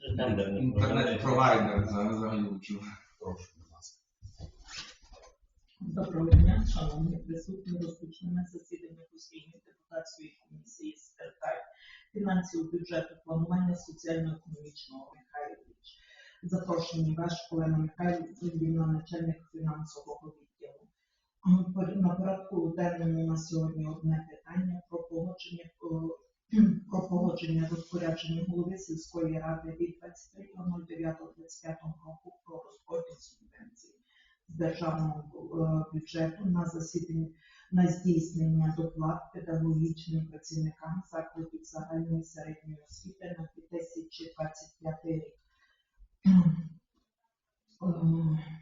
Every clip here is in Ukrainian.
Інтернет-провайдер за- заглючив. Прошу, будь ласка. Доброго дня, шановні присутні. Розпочнемо засідання постійної депутатської комісії з питань фінансів, бюджету, планування соціально-економічного Михайлович. Запрошені ваш Олена Михайлович, звільнена начальник фінансового відділу. На порядку денному на сьогодні одне питання погодження розпорядження голови сільської ради від 23.09.25 року про розподіл субвенцій з державного е, бюджету на засідання на здійснення доплат педагогічним працівникам закладів загальної середньої освіти на 2025 рік. Е,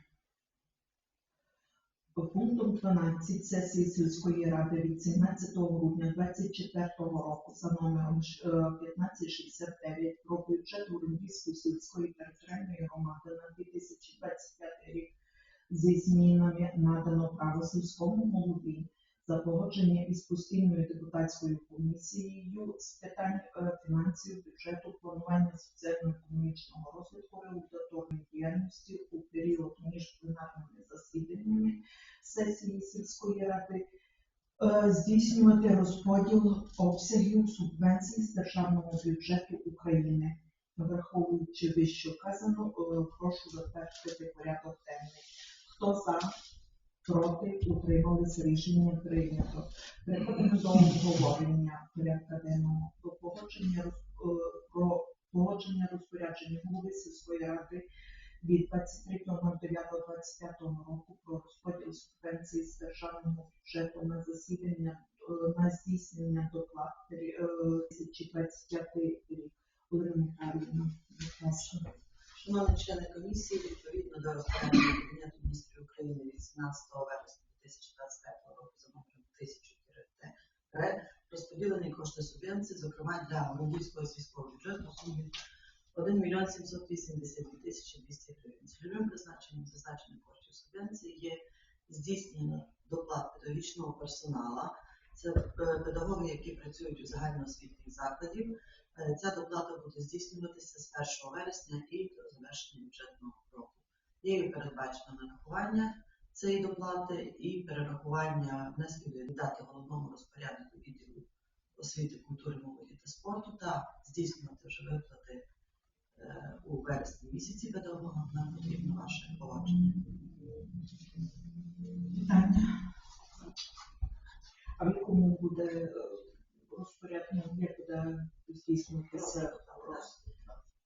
Пунктом 12 сесії сільської ради від 17 грудня 2024 року за номером е, 1569 про бюджет Урумбійської сільської територіальної громади на 2025 рік. Зі змінами надано право сільському голові за погодження із постійною депутатською комісією з питань е, фінансів, бюджету, планування соціально-економічного розвитку, регуляторної діяльності у період між пленарними засіданнями сесії сільської ради е, здійснювати розподіл обсягів субвенцій з державного бюджету України. Враховуючи вище вказано, е, прошу затвердити порядок денний. Хто за, проти, утрималися рішення прийнято. Переходимо до обговорення порядка денного про погодження е, про погодження розпорядження голови сільської ради від 23.09.25 року про розподіл субвенцій з державного бюджету на засідання е, на здійснення доплат пері- е, 2025 рік. Олена Михайлівна. Шановні члени комісії, відповідно до розпорядження Кабінету міністрів України від 17 вересня 2025 року за номером 1004 розподілені кошти субвенції, зокрема для Румбійського сільського бюджету сумі 1 мільйон 782 тисячі 200 гривень. Цільовим призначенням зазначених коштів субвенції є здійснення педагогічного персоналу. Це е, педагоги, які працюють у загальноосвітніх закладів, Е, Ця доплата буде здійснюватися з 1 вересня і до завершення бюджетного року. Є передбачено нарахування цієї доплати і перерахування внесків до віддати головному розпоряднику відділу освіти, культури, молоді та спорту та здійснювати вже виплати е, у вересні місяці педагогам. Нам потрібно буде е, розпорядник, як буде здійснюватися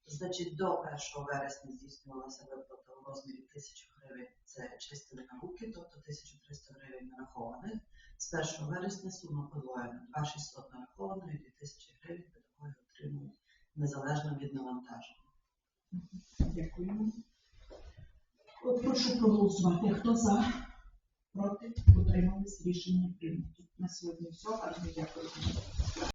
Значить, до 1 вересня здійснювалася виплата у розмірі 1000 гривень. Це чистили на руки, тобто 1300 гривень нарахованих. З 1 вересня сума подвоєна. 2600 нараховано і 2000 гривень педагоги отримують незалежно від навантаження. Дякую. Прошу проголосувати. Хто за? Проти? Утримались? Рішення прийнято. На сьогодні все. Гарно дякую.